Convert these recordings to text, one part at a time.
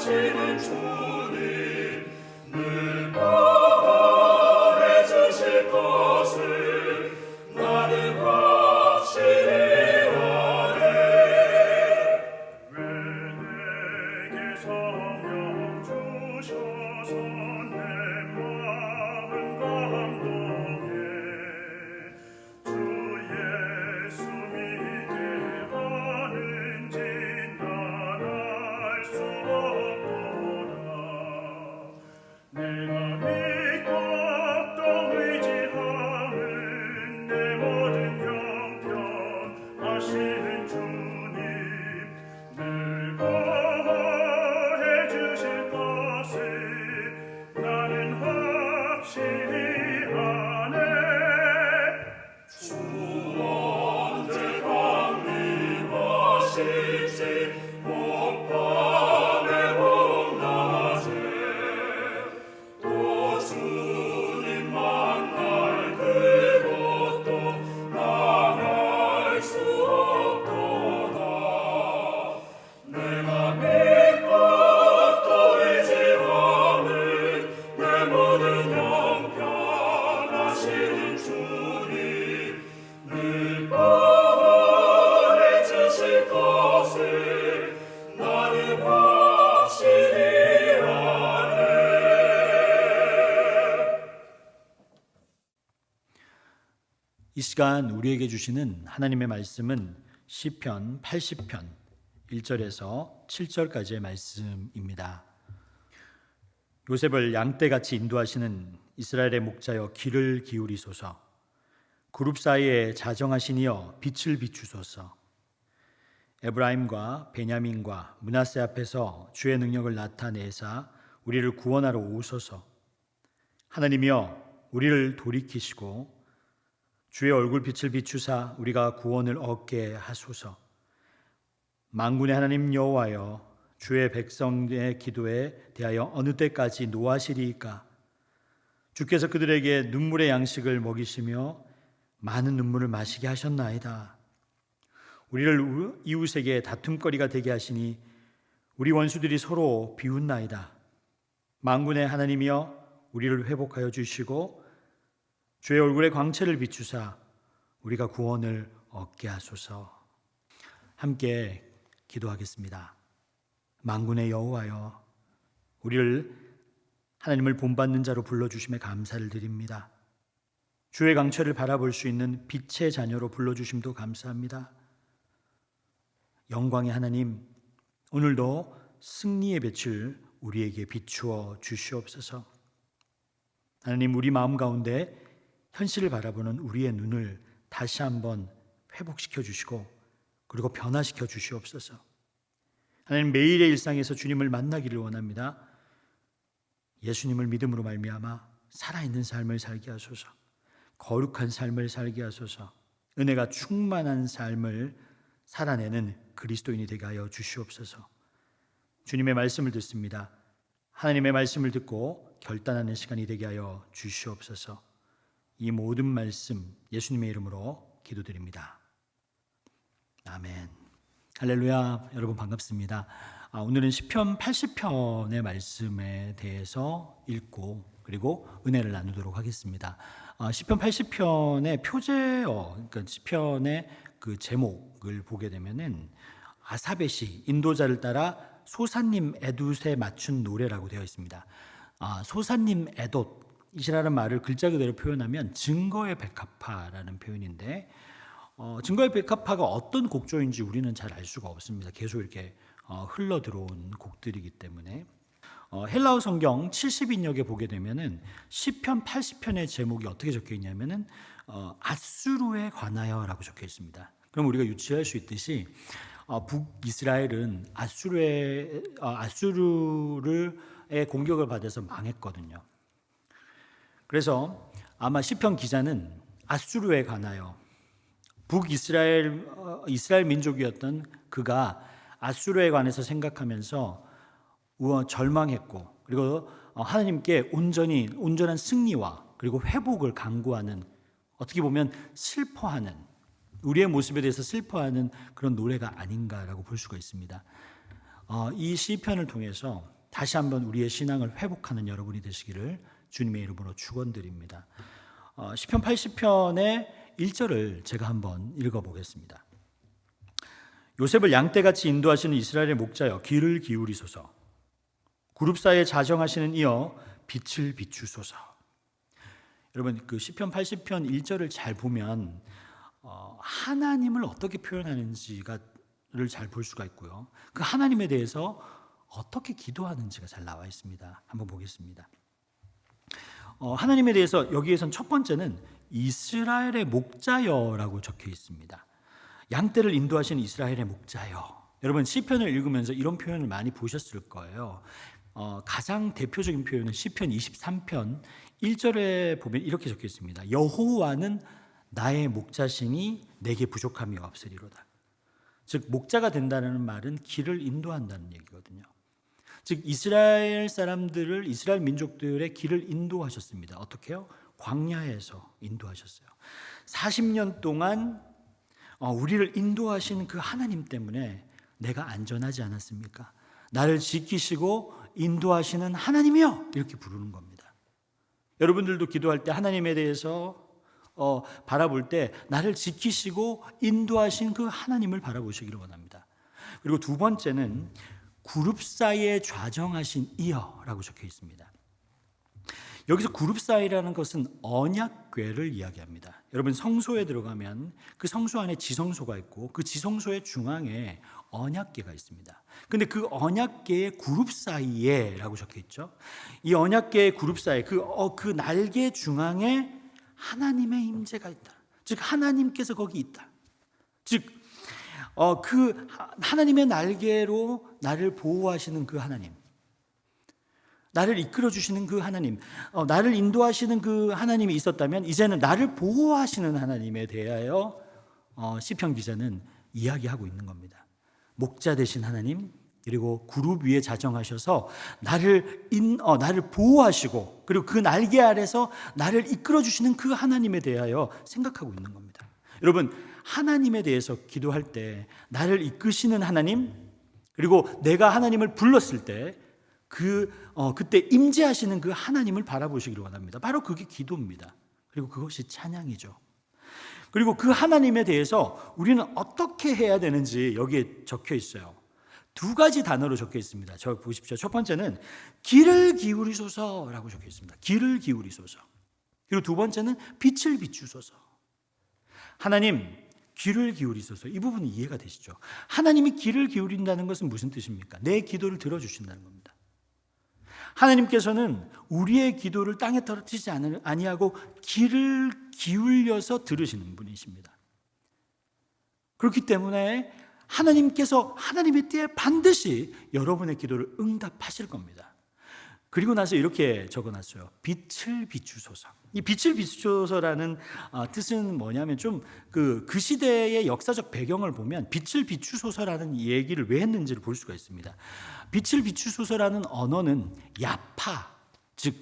하시는 주 이 시간 우리에게 주시는 하나님의 말씀은 시편 80편 1절에서 7절까지의 말씀입니다. 요셉을 양떼같이 인도하시는 이스라엘의 목자여 귀를 기울이소서. 그룹 사이에 자정하시니여 빛을 비추소서. 에브라임과 베냐민과 문하세 앞에서 주의 능력을 나타내사 우리를 구원하러 오소서. 하나님이여 우리를 돌이키시고 주의 얼굴 빛을 비추사 우리가 구원을 얻게 하소서. 만군의 하나님 여호와여 주의 백성의 기도에 대하여 어느 때까지 노하시리이까? 주께서 그들에게 눈물의 양식을 먹이시며 많은 눈물을 마시게 하셨나이다. 우리를 이웃에게 다툼거리가 되게 하시니 우리 원수들이 서로 비웃나이다. 만군의 하나님이여 우리를 회복하여 주시고 주의 얼굴의 광채를 비추사 우리가 구원을 얻게 하소서. 함께 기도하겠습니다. 만군의 여호와여, 우리를 하나님을 본받는 자로 불러주심에 감사를 드립니다. 주의 강철을 바라볼 수 있는 빛의 자녀로 불러주심도 감사합니다. 영광의 하나님, 오늘도 승리의 빛을 우리에게 비추어 주시옵소서. 하나님, 우리 마음 가운데 현실을 바라보는 우리의 눈을 다시 한번 회복시켜 주시고 그리고 변화시켜 주시옵소서. 하나님 매일의 일상에서 주님을 만나기를 원합니다. 예수님을 믿음으로 말미암아 살아있는 삶을 살게 하소서. 거룩한 삶을 살게 하소서. 은혜가 충만한 삶을 살아내는 그리스도인이 되게 하여 주시옵소서. 주님의 말씀을 듣습니다. 하나님의 말씀을 듣고 결단하는 시간이 되게 하여 주시옵소서. 이 모든 말씀 예수님의 이름으로 기도드립니다. 아멘. 할렐루야. 여러분 반갑습니다. 아, 오늘은 시편 80편의 말씀에 대해서 읽고 그리고 은혜를 나누도록 하겠습니다. 아, 시편 80편의 표제어, 그러니까 시편의 그 제목을 보게 되면은 아사벳이 인도자를 따라 소사님 에돛에 맞춘 노래라고 되어 있습니다. 아, 소사님 에돛 이라는 말을 글자 그대로 표현하면 증거의 백합화라는 표현인데 어, 증거의 백합화가 어떤 곡조인지 우리는 잘 알 수가 없습니다. 계속 이렇게 어, 흘러 들어온 곡들이기 때문에 어, 헬라어 성경 70인역에 보게 되면은 시편 80편의 제목이 어떻게 적혀 있냐면은 어, 아수르에 관하여라고 적혀 있습니다. 그럼 우리가 유추할 수 있듯이 어, 북이스라엘은 아수르의 어, 아수르의 공격을 받아서 망했거든요. 그래서 아마 시편 기자는 아수르에 관하여 북이스라엘 어, 이스라엘 민족이었던 그가 아수르에 관해서 생각하면서 절망했고 그리고 어, 하나님께 온전히 온전한 승리와 그리고 회복을 강구하는 어떻게 보면 슬퍼하는 우리의 모습에 대해서 슬퍼하는 그런 노래가 아닌가라고 볼 수가 있습니다. 어, 이 시편을 통해서 다시 한번 우리의 신앙을 회복하는 여러분이 되시기를 주님의 이름으로 축원드립니다. 어, 시편 80편의 1절을 제가 한번 읽어 보겠습니다. 요셉을 양떼같이 인도하시는 이스라엘의 목자여 귀를 기울이소서. 그룹 사이에 자정하시는 이여 빛을 비추소서. 여러분 그 시편 80편 1절을 잘 보면 어, 하나님을 어떻게 표현하는지가를 잘 볼 수가 있고요. 그 하나님에 대해서 어떻게 기도하는지가 잘 나와 있습니다. 한번 보겠습니다. 어, 하나님에 대해서 여기에선 첫 번째는 이스라엘의 목자여라고 적혀 있습니다. 양떼를 인도하시는 이스라엘의 목자여. 여러분 시편을 읽으면서 이런 표현을 많이 보셨을 거예요. 어, 가장 대표적인 표현은 시편 23편 1절에 보면 이렇게 적혀 있습니다. 여호와는 나의 목자시니 내게 부족함이 없으리로다. 즉 목자가 된다는 말은 길을 인도한다는 얘기거든요. 즉 이스라엘 사람들을 이스라엘 민족들의 길을 인도하셨습니다. 어떻게요? 광야에서 인도하셨어요. 40년 동안 어, 우리를 인도하신 그 하나님 때문에 내가 안전하지 않았습니까? 나를 지키시고 인도하시는 하나님이요 이렇게 부르는 겁니다. 여러분들도 기도할 때 하나님에 대해서 어, 바라볼 때 나를 지키시고 인도하신 그 하나님을 바라보시기를 원합니다. 그리고 두 번째는 그룹 사이에 좌정하신 이여라고 적혀 있습니다. 여기서 그룹 사이라는 것은 언약궤를 이야기합니다. 여러분 성소에 들어가면 그 성소 안에 지성소가 있고 그 지성소의 중앙에 언약궤가 있습니다. 근데 그 언약궤의 그룹 사이에라고 적혀 있죠. 이 언약궤의 그룹 사이 그, 어, 그 날개 중앙에 하나님의 임재가 있다. 즉 하나님께서 거기 있다. 즉 어, 그 하나님의 날개로 나를 보호하시는 그 하나님. 나를 이끌어 주시는 그 하나님, 어, 나를 인도하시는 그 하나님이 있었다면 이제는 나를 보호하시는 하나님에 대하여 어, 시편 기자는 이야기하고 있는 겁니다. 목자 되신 하나님 그리고 그룹 위에 자정하셔서 나를 인, 어, 나를 보호하시고 그리고 그 날개 아래서 나를 이끌어 주시는 그 하나님에 대하여 생각하고 있는 겁니다. 여러분 하나님에 대해서 기도할 때 나를 이끄시는 하나님 그리고 내가 하나님을 불렀을 때 그 어, 그때 임재하시는 그 하나님을 바라보시기를 원합니다. 바로 그게 기도입니다. 그리고 그것이 찬양이죠. 그리고 그 하나님에 대해서 우리는 어떻게 해야 되는지 여기에 적혀 있어요. 두 가지 단어로 적혀 있습니다. 저 보십시오. 첫 번째는 길을 기울이소서라고 적혀 있습니다. 길을 기울이소서. 그리고 두 번째는 빛을 비추소서. 하나님 귀를 기울이소서. 이 부분은 이해가 되시죠? 하나님이 귀를 기울인다는 것은 무슨 뜻입니까? 내 기도를 들어주신다는 겁니다. 하나님께서는 우리의 기도를 땅에 떨어뜨리지 아니하고 귀를 기울여서 들으시는 분이십니다. 그렇기 때문에 하나님께서 하나님의 때에 반드시 여러분의 기도를 응답하실 겁니다. 그리고 나서 이렇게 적어놨어요. 빛을 비추소서. 이 빛을 비추소서라는 아, 뜻은 뭐냐면 좀그그 시대의 역사적 배경을 보면 빛을 비추소서라는 얘기를 왜 했는지를 볼 수가 있습니다. 빛을 비추소서라는 언어는 야파, 즉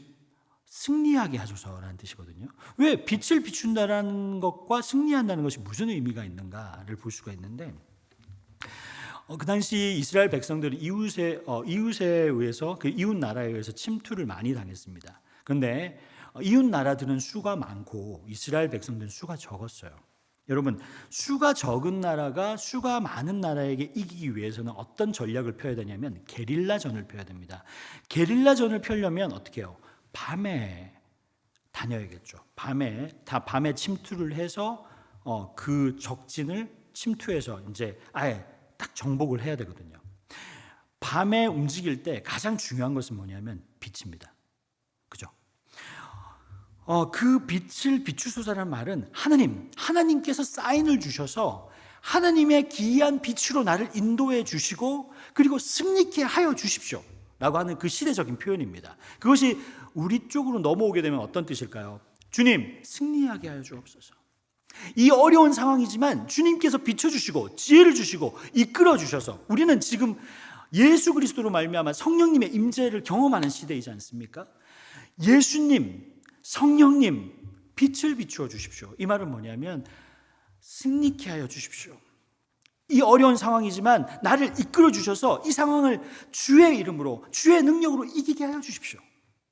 승리하게 하소서라는 뜻이거든요. 왜 빛을 비춘다라는 것과 승리한다는 것이 무슨 의미가 있는가를 볼 수가 있는데 어, 그 당시 이스라엘 백성들은 이웃에 어, 이웃에 의해서 그 이웃 나라에 의해서 침투를 많이 당했습니다. 그런데 어, 이웃 나라들은 수가 많고 이스라엘 백성들은 수가 적었어요. 여러분 수가 적은 나라가 수가 많은 나라에게 이기기 위해서는 어떤 전략을 펴야 되냐면 게릴라전을 펴야 됩니다. 게릴라전을 펴려면 어떻게 해요? 밤에 다녀야겠죠. 밤에 다 밤에 침투를 해서 어, 그 적진을 침투해서 이제 아예 딱 정복을 해야 되거든요. 밤에 움직일 때 가장 중요한 것은 뭐냐면 빛입니다. 그죠? 어, 그 빛을 비추소서라는 말은 하나님, 하나님께서 사인을 주셔서 하나님의 기이한 빛으로 나를 인도해 주시고 그리고 승리케 하여 주십시오. 라고 하는 그 시대적인 표현입니다. 그것이 우리 쪽으로 넘어오게 되면 어떤 뜻일까요? 주님, 승리하게 하여 주옵소서. 이 어려운 상황이지만 주님께서 비춰주시고 지혜를 주시고 이끌어 주셔서 우리는 지금 예수 그리스도로 말미암아 성령님의 임재를 경험하는 시대이지 않습니까? 예수님, 성령님 빛을 비추어 주십시오. 이 말은 뭐냐면 승리케 하여 주십시오. 이 어려운 상황이지만 나를 이끌어 주셔서 이 상황을 주의 이름으로 주의 능력으로 이기게 하여 주십시오.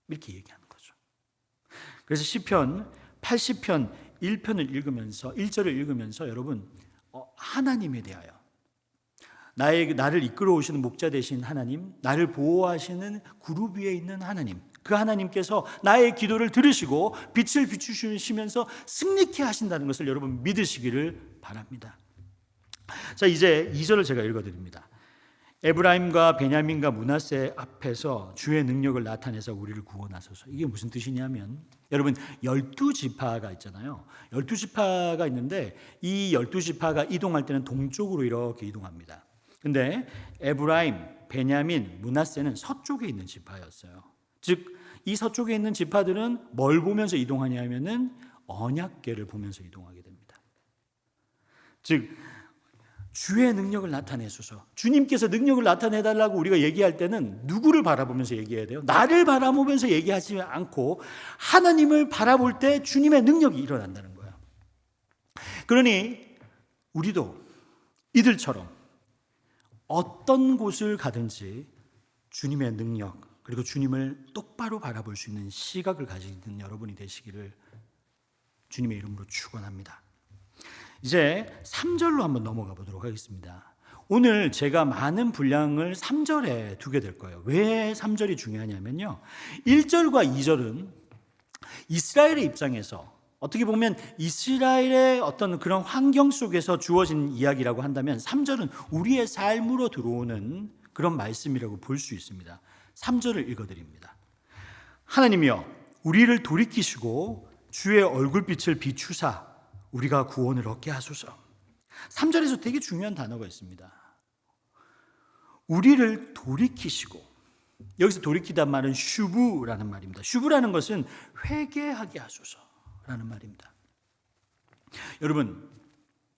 이렇게 얘기하는 거죠. 그래서 시편 80편 1편을 읽으면서 1절을 읽으면서 여러분 어, 하나님에 대하여 나의 나를 이끌어 오시는 목자 되신 하나님, 나를 보호하시는 그룹 위에 있는 하나님. 그 하나님께서 나의 기도를 들으시고 빛을 비추시면서 승리케 하신다는 것을 여러분 믿으시기를 바랍니다. 자, 이제 2절을 제가 읽어 드립니다. 에브라임과 베냐민과 문하세 앞에서 주의 능력을 나타내서 우리를 구원하소서. 이게 무슨 뜻이냐면 여러분 열두 지파가 있잖아요. 열두 지파가 있는데 이 열두 지파가 이동할 때는 동쪽으로 이렇게 이동합니다. 근데 에브라임, 베냐민, 문하세는 서쪽에 있는 지파였어요. 즉 이 서쪽에 있는 지파들은 뭘 보면서 이동하냐면은 언약궤를 보면서 이동하게 됩니다. 즉 주의 능력을 나타내소서. 주님께서 능력을 나타내 달라고 우리가 얘기할 때는 누구를 바라보면서 얘기해야 돼요? 나를 바라보면서 얘기하지 않고 하나님을 바라볼 때 주님의 능력이 일어난다는 거예요. 그러니 우리도 이들처럼 어떤 곳을 가든지 주님의 능력 그리고 주님을 똑바로 바라볼 수 있는 시각을 가지는 여러분이 되시기를 주님의 이름으로 축원합니다. 이제 3절로 한번 넘어가 보도록 하겠습니다. 오늘 제가 많은 분량을 3절에 두게 될 거예요. 왜 3절이 중요하냐면요. 1절과 2절은 이스라엘의 입장에서 어떻게 보면 이스라엘의 어떤 그런 환경 속에서 주어진 이야기라고 한다면 3절은 우리의 삶으로 들어오는 그런 말씀이라고 볼 수 있습니다. 3절을 읽어 드립니다. 하나님이여 우리를 돌이키시고 주의 얼굴빛을 비추사 우리가 구원을 얻게 하소서. 3절에서 되게 중요한 단어가 있습니다. 우리를 돌이키시고 여기서 돌이키단 말은 슈브라는 말입니다. 슈브라는 것은 회개하게 하소서라는 말입니다. 여러분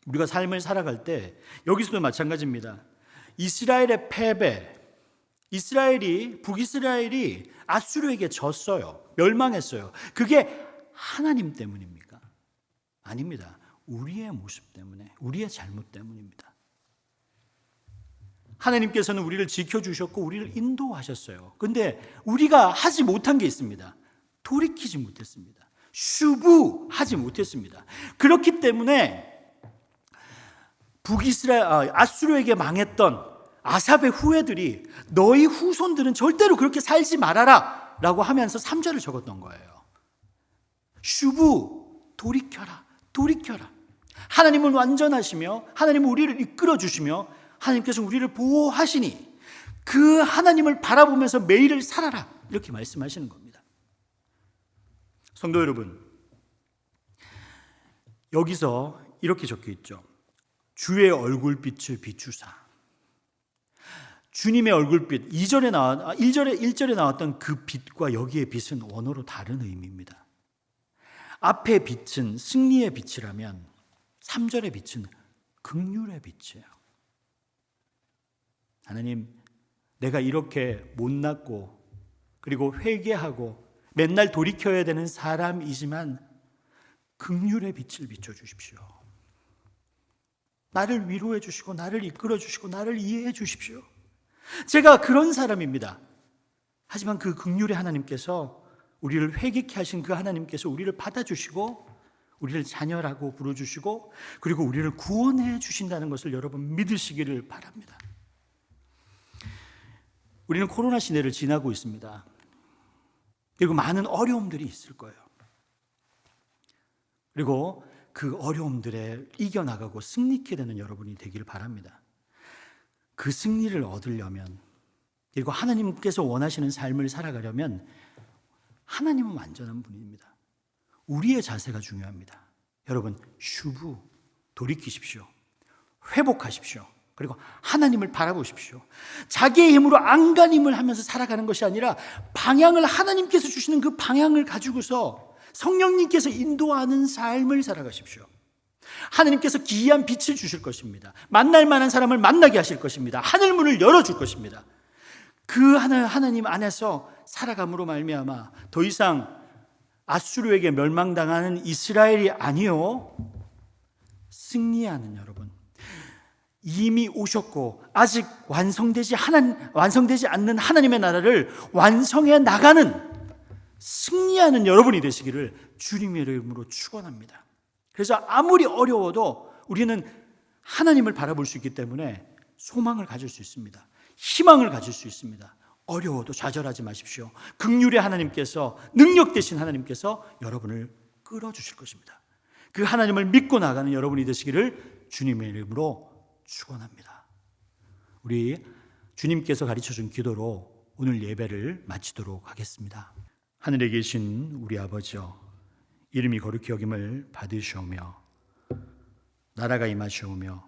우리가 삶을 살아갈 때 여기서도 마찬가지입니다. 이스라엘의 패배, 이스라엘이 북이스라엘이 아수르에게 졌어요. 멸망했어요. 그게 하나님 때문입니까? 아닙니다. 우리의 모습 때문에, 우리의 잘못 때문입니다. 하나님께서는 우리를 지켜주셨고, 우리를 인도하셨어요. 근데 우리가 하지 못한 게 있습니다. 돌이키지 못했습니다. 슈부하지 못했습니다. 그렇기 때문에 북이스라엘, 아, 아수르에게 망했던 아삽의 후예들이 너희 후손들은 절대로 그렇게 살지 말아라 라고 하면서 3절을 적었던 거예요. 슈부 돌이켜라 돌이켜라 하나님은 완전하시며 하나님은 우리를 이끌어 주시며 하나님께서 우리를 보호하시니 그 하나님을 바라보면서 매일을 살아라 이렇게 말씀하시는 겁니다. 성도 여러분 여기서 이렇게 적혀 있죠. 주의 얼굴빛을 비추사. 주님의 얼굴빛 2절에 나와 1절에 1절에 나왔던 그 빛과 여기의 빛은 원어로 다른 의미입니다. 앞의 빛은 승리의 빛이라면 3절의 빛은 극률의 빛이에요. 하나님, 내가 이렇게 못났고 그리고 회개하고 맨날 돌이켜야 되는 사람이지만 극률의 빛을 비춰 주십시오. 나를 위로해 주시고 나를 이끌어 주시고 나를 이해해 주십시오. 제가 그런 사람입니다. 하지만 그 극률의 하나님께서 우리를 회개케 하신 그 하나님께서 우리를 받아주시고 우리를 자녀라고 부르주시고 그리고 우리를 구원해 주신다는 것을 여러분 믿으시기를 바랍니다. 우리는 코로나 시대를 지나고 있습니다. 그리고 많은 어려움들이 있을 거예요. 그리고 그 어려움들에 이겨나가고 승리케 되는 여러분이 되기를 바랍니다. 그 승리를 얻으려면 그리고 하나님께서 원하시는 삶을 살아가려면 하나님은 완전한 분입니다. 우리의 자세가 중요합니다. 여러분, 슈브 돌이키십시오. 회복하십시오. 그리고 하나님을 바라보십시오. 자기의 힘으로 안간힘을 하면서 살아가는 것이 아니라 방향을 하나님께서 주시는 그 방향을 가지고서 성령님께서 인도하는 삶을 살아가십시오. 하나님께서 기이한 빛을 주실 것입니다. 만날 만한 사람을 만나게 하실 것입니다. 하늘 문을 열어줄 것입니다. 그 하나 하나님 안에서 살아감으로 말미암아 더 이상 아수르에게 멸망당하는 이스라엘이 아니요 승리하는 여러분 이미 오셨고 아직 완성되지 하나 완성되지 않는 하나님의 나라를 완성해 나가는 승리하는 여러분이 되시기를 주님의 이름으로 축원합니다. 그래서 아무리 어려워도 우리는 하나님을 바라볼 수 있기 때문에 소망을 가질 수 있습니다. 희망을 가질 수 있습니다. 어려워도 좌절하지 마십시오. 극률의 하나님께서 능력 되신 하나님께서 여러분을 끌어 주실 것입니다. 그 하나님을 믿고 나가는 여러분이 되시기를 주님의 이름으로 축원합니다. 우리 주님께서 가르쳐 준 기도로 오늘 예배를 마치도록 하겠습니다. 하늘에 계신 우리 아버지여 이름이 거룩히 여김을 받으시오며 나라가 임하시오며